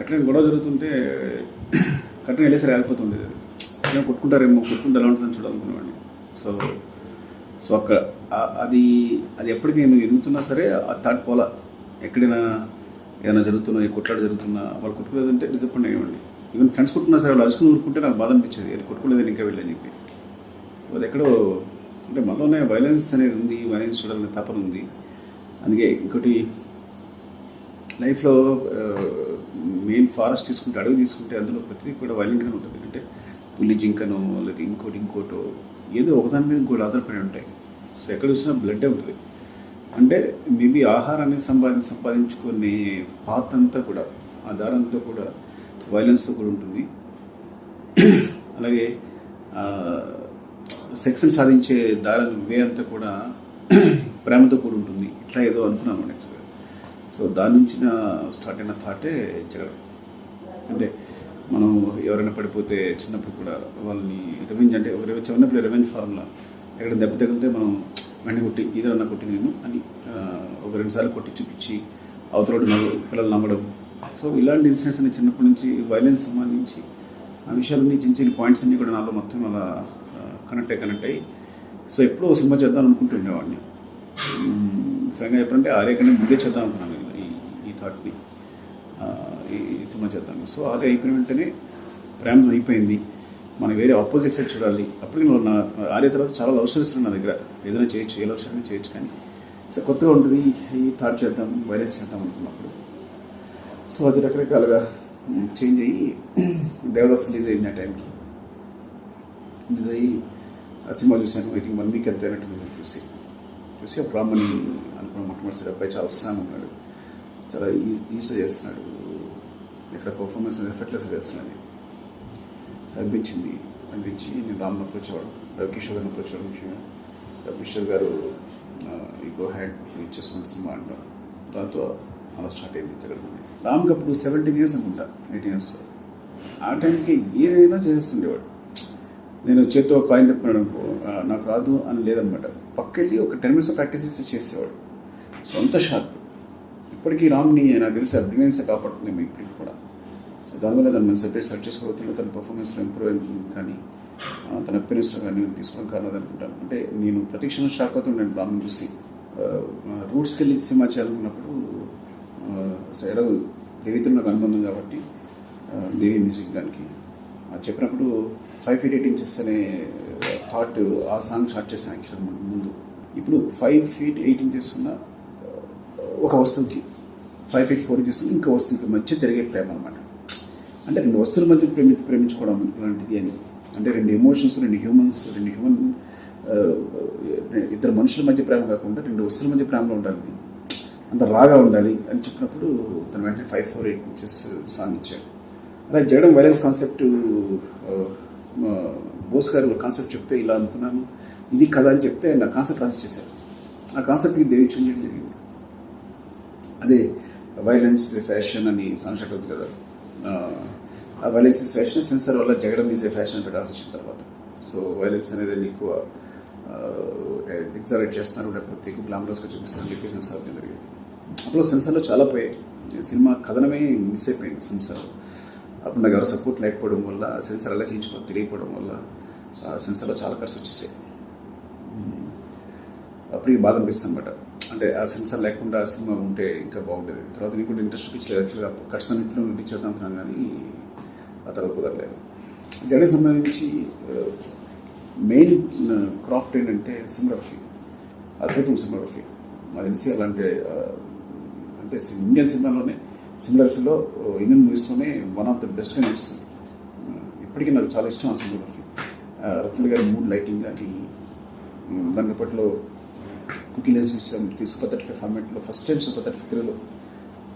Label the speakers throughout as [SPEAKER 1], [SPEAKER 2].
[SPEAKER 1] అట్లనే గొడవ జరుగుతుంటే కట్టిన వెళ్ళేసరి ఆగిపోతుండేది అట్లా కొట్టుకుంటారేమో కొట్టుకుంటే ఎలా ఉంటుందని చూడాలనుకునేవాడిని. సో సో అక్కడ అది అది ఎప్పటికీ నేను ఎదుగుతున్నా సరే ఆ థాట్ పోలా. ఎక్కడైనా ఏదైనా జరుగుతున్నా ఈ కొట్లాట జరుగుతున్నా వాళ్ళు కొట్టుకోలేదంటే డిసప్పాయింట్ అయ్యేవాడిని. ఈవెన్ ఫ్రెండ్స్ కొట్టుకున్నా సరే వాళ్ళు అరుచుకుని ఊరుకుంటే నాకు బాధ అనిపించేది. అది కొట్టుకోలేదని ఇంకా వెళ్ళని చెప్పి. సో అది ఎక్కడో అంటే మనలోనే వైలెన్స్ అనేది ఉంది వైలెన్స్ చూడాలనే తపన ఉంది. అందుకే ఇంకోటి లైఫ్లో మెయిన్ ఫారెస్ట్ తీసుకుంటే అడవి తీసుకుంటే అందులో ప్రతి కూడా వైలెంట్గానే ఉంటుంది. అంటే పులి జింకనో లేదా ఇంకోటి ఇంకోటో ఏదో ఒకదాని మీద ఇంకోటి ఆధారపడి ఉంటాయి. సో ఎక్కడ చూసినా బ్లడ్డే ఉంటుంది. అంటే మేబీ ఆహారాన్ని సంపాది సంపాదించుకునే పాత్ అంతా కూడా ఆ దారంతా కూడా వైలెన్స్తో కూడా ఉంటుంది. అలాగే సెక్స్ని సాధించే దారి వే అంతా కూడా ప్రేమతో కూడి ఉంటుంది. ఇట్లా ఏదో అనుకున్నాను నెక్స్ట్ సో దాని నుంచి నా స్టార్ట్ అయిన థాటే జగడం అంటే మనం ఎవరైనా పడిపోతే చిన్నప్పుడు కూడా వాళ్ళని రివెంజ్ అంటే ఒక రివెంజ్ చిన్నప్పుడు రివెంజ్ ఫార్ములా ఎక్కడ దెబ్బ తగిలితే మనం వెంటనే కొట్టి ఇదన్నా కొట్టి నేను అని ఒక రెండుసార్లు కొట్టి చూపించి అవతల పిల్లలు నమ్మడం. సో ఇలాంటి ఇన్సిడెంట్స్ అన్ని చిన్నప్పటి నుంచి వైలెన్స్ సంబంధించి ఆ విషయాలన్నీ చిన్న చిన్న పాయింట్స్ అన్నీ కూడా నాలో మొత్తం అలా కనెక్ట్ అయ్యి కనెక్ట్ అయ్యి సో ఎప్పుడో సినిమా చేద్దాం అనుకుంటుండేవాడిని ఫ్రెండ్గా ఎప్పుడంటే ఆర్య కన్నా ముందే చేద్దాం అనుకున్నాను థాట్ని సినిమా చేద్దాం సో ఆర్య అయిపోయిన వెంటనే ప్రేమ అయిపోయింది. మనం వేరే ఆపోజిట్ సైడ్ చూడాలి. అప్పుడు నేను నా ఆడే తర్వాత చాలా లవ్ స్టోరీస్ నా దగ్గర. ఏదైనా చేయొచ్చు ఏ లవ్ స్టోరీ చేయొచ్చు కానీ. సో కొత్తగా ఉంటుంది. ఈ థాట్ చేద్దాం వైరస్ చేద్దాం అనుకున్నప్పుడు. సో అది రకరకాలుగా చేంజ్ అయ్యి దేవదాస్ రిలీజ్ అయిన టైంకి రిలీజ్ అయ్యి ఆ సినిమా చూశాను. ఐ థింక్ వన్ వీక్ ఎంత అయినట్టు చూసి. చూసి ఆ బ్రాహ్మణి అనుకున్న మొట్టమొదటిసారి అబ్బాయి చాలా ఉత్సాహం ఉన్నాడు. చాలా ఈజీ ఈజీ చేస్తున్నాడు ఇక్కడ పర్ఫార్మెన్స్ ఎఫెక్ట్లెస్ చేస్తున్నాడు అనిపించింది అనిపించి నేను రామ్ని అప్రోచ్ అవ్వడం రవికిషోర్ గారిని అప్రోచ్ అవ్వడం ముఖ్యంగా రవికిషోర్ గారు ఈ గో హ్యాడ్ చేసుకున్న సినిమా అంటాం దాంతో అలా స్టార్ట్ అయింది జగన్ రామ్కి అప్పుడు సెవెంటీన్ ఇయర్స్ అనుకుంటా ఎయిటీన్ ఇయర్స్ ఆ టైంకి ఏదైనా చేస్తుండేవాడు నేను చేత్తో కాయిన్ తిప్పినాడు అనుకో నాకు రాదు అని లేదనమాట పక్కెళ్ళి ఒక టెన్ మినిట్స్ ప్రాక్టీస్ చేసి చేసేవాడు సొంత షార్ప్ ఇప్పటికీ రామ్ని నాకు తెలిసి ఆ కాపాడుతుంది మీకు ఇప్పటికి కూడా. సో దానివల్ల దాన్ని మనం సెపరేట్ సర్చ్ చేసుకోవచ్చు తన పర్ఫార్మెన్స్లో ఇంప్రూవ్ అవుతుంది కానీ తన అపీరెన్స్లో కానీ నేను తీసుకోవడం కారణం అనుకుంటాను అంటే నేను ప్రతిక్షణం షాక్ అవుతున్నాను రామ్ని చూసి. రూట్స్కి వెళ్ళి సినిమా చేయాలనుకున్నప్పుడు ఆ, దేవితో నాకు అనుబంధం కాబట్టి దేవి మ్యూజిక్ దానికి. అది చెప్పినప్పుడు ఫైవ్ ఫీట్ ఎయిట్ ఇంచెస్ అనే థాట్ ఆ సాంగ్ షార్ట్ చేశాను యాక్చువల్ ముందు. ఇప్పుడు ఫైవ్ ఫీట్ ఎయిట్ ఇంచెస్ ఉన్న ఒక వస్తువుకి ఫైవ్ ఫీట్ ఫోర్ ఇంచెస్ ఇంకో వస్తువుకి మధ్య జరిగే ప్రేమ అనమాట అంటే రెండు వస్తువుల మధ్య ప్రేమి ప్రేమించుకోవడం లాంటిది అని. అంటే రెండు ఎమోషన్స్ రెండు హ్యూమన్స్ రెండు హ్యూమన్ ఇద్దరు మనుషుల మధ్య ప్రేమ కాకుండా రెండు వస్తువుల మధ్య ప్రేమలో ఉండాలి. అంత రాగా ఉండాలి అని చెప్పినప్పుడు తన వెంటనే five four eight inches song ఇచ్చాడు. అలా జగడం వైరస్ కాన్సెప్ట్ బోస్ గారు కాన్సెప్ట్ చెప్తే ఇలా అనుకున్నాను. ఇది కథ అని చెప్తే నా కాన్సెప్ట్ రాసి చేశారు. ఆ కాన్సెప్ట్కి దేవి చూడండి జరిగింది. అదే వైలెన్స్ ఫ్యాషన్ అని సంశక్ ఉంది కదా. ఆ, వైలెన్స్ ఇస్ ఫ్యాషన్ సెన్సర్ వల్ల జగడం ఈజ్ ఏ ఫ్యాషన్ పెట్టాల్సి వచ్చిన తర్వాత. సో వైలెన్స్ అనేది ఎక్కువ ఎగ్జారేట్ చేస్తున్నారు లేకపోతే ఎక్కువ గ్లామరస్గా చూపిస్తారు చెప్పి సెన్సార్ జరిగింది. అప్పుడు సెన్సార్లో చాలా పోయాయి. సినిమా కథనమే మిస్ అయిపోయింది సెన్సార్ అప్పుడు నాకు ఎవరు సపోర్ట్ లేకపోవడం వల్ల సెన్సార్ ఎలా చేయించుకో తెలియకపోవడం వల్ల ఆ సెన్సార్లో చాలా ఖర్చు వచ్చేసాయి. అప్పుడు బాధ అనిపిస్తుంది అనమాట అంటే ఆ సెన్సార్ లేకుండా ఆ సినిమా ఉంటే ఇంకా బాగుండేది. తర్వాత నేను కూడా ఇంట్రెస్ట్ చూపించలేదు. యాక్చువల్గా కట్స్ అన్నింటిలో నటించేద్దాం అనుకున్నాను కానీ ఆ తర్వాత కుదరలేదు. జడకి సంబంధించి మెయిన్ క్రాఫ్ట్ ఏంటంటే సినిమాగ్రఫీ అద్భుతం సినిమాగ్రఫీ నాకు తెలిసి అలాంటి అంటే సి- ఇండియన్ సినిమాలోనే సినిమాగ్రఫీలో ఇండియన్ మూవీస్లోనే వన్ ఆఫ్ ద బెస్ట్గా నడుస్తుంది ఇప్పటికీ నాకు చాలా ఇష్టం ఆ సినిమాగ్రఫీ రత్న గారి మూడ్ లైటింగ్ కానీ దాని అప్పట్లో కుకీలెస్ సూపర్ థర్టీ ఫైవ్ ఫార్మాట్లో first time super thirty five తెలుగులో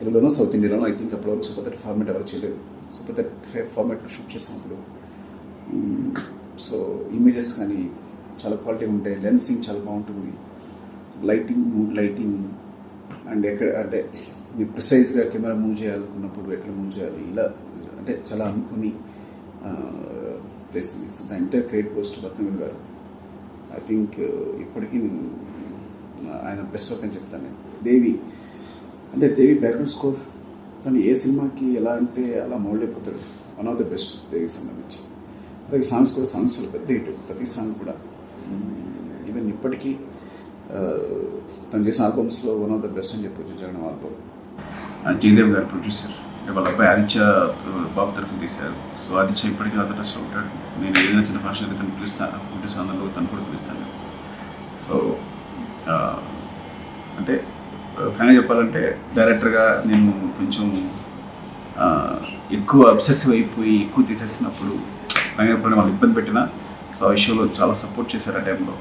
[SPEAKER 1] తెలుగులోనో సౌత్ ఇండియాలోనో ఐ థింక్ అప్పటివరకు సూపర్ థర్టీ ఫార్మాట్ ఎవరు చేయలేదు. సూపర్ థర్టీ ఫైవ్ ఫార్మాట్లో షూట్ చేసినప్పుడు సో ఇమేజెస్ కానీ చాలా క్వాలిటీ ఉంటాయి. లెన్సింగ్ చాలా బాగుంటుంది. లైటింగ్ మూడ్ లైటింగ్ అండ్ ఎక్కడ అంటే మీరు ప్రిసైజ్గా కెమెరా మూవ్ చేయాలనుకున్నప్పుడు ఎక్కడ మూవ్ చేయాలి? ఇలా అంటే చాలా అనుకుని place the entire credit post Ratnagiri garu. I think ఇప్పటికీ నేను, బెస్ట్ వర్క్ అని చెప్తాను నేను. దేవి అంటే దేవి బ్యాక్గ్రౌండ్ స్కోర్ తను ఏ సినిమాకి ఎలా అంటే అలా మౌల్డ్ అయిపోతాడు. వన్ ఆఫ్ ద బెస్ట్ దేవికి సంబంధించి. అలాగే సాంగ్స్ కూడా సాంగ్స్ చాలా పెద్ద హిట్. ప్రతి సాంగ్ కూడా. ఈవెన్ ఇప్పటికీ తను చేసిన ఆల్బమ్స్లో వన్ ఆఫ్ ద బెస్ట్ అని చెప్పొచ్చు జగన్ ఆల్బమ్ జయదేవ్ గారు ప్రొడ్యూసర్ వాళ్ళ అబ్బాయి ఆదిత్య బాబు తరఫు తీశారు. సో ఆదిత్య ఇప్పటికీ నాతో టచ్లో ఉంటాడు. నేను ఏదైనా చిన్న ఫంక్షన్ అయితే తను పిలుస్తాను. ప్రొడ్యూస్ అందులో తను కూడా పిలుస్తాను సో అంటే ఫైనల్ చెప్పాలంటే డైరెక్టర్గా నేను కొంచెం ఎక్కువ అబ్సెసివ్ అయిపోయి ఎక్కువ తీసేసినప్పుడు ఫైనల్ చెప్పాలంటే వాళ్ళు ఇబ్బంది పెట్టినా సో ఆ విషయంలో చాలా సపోర్ట్ చేశారు ఆ టైంలో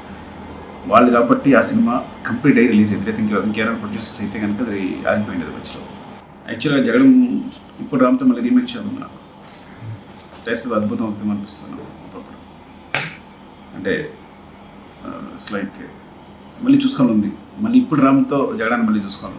[SPEAKER 1] వాళ్ళు కాబట్టి ఆ సినిమా కంప్లీట్ అయ్యి రిలీజ్ అయింది. అయితే ఇంకా ఇంకేమైనా ప్రొడ్యూసర్స్ అయితే కనుక అది ఆగిపోయింది అది మధ్యలో. యాక్చువల్గా జగడం ఇప్పుడు రామ్తో మళ్ళీ రీమేక్ చేయాలి నాకు చేస్తే అద్భుతం అవుతుంది అనిపిస్తున్నాను అప్పుడప్పుడు. అంటే ఇట్స్ లైక్ మళ్ళీ చూసుకోవాలి ఉంది. మళ్ళీ ఇప్పుడు రామ్తో జగడాన్ని మళ్ళీ చూసుకోవాలి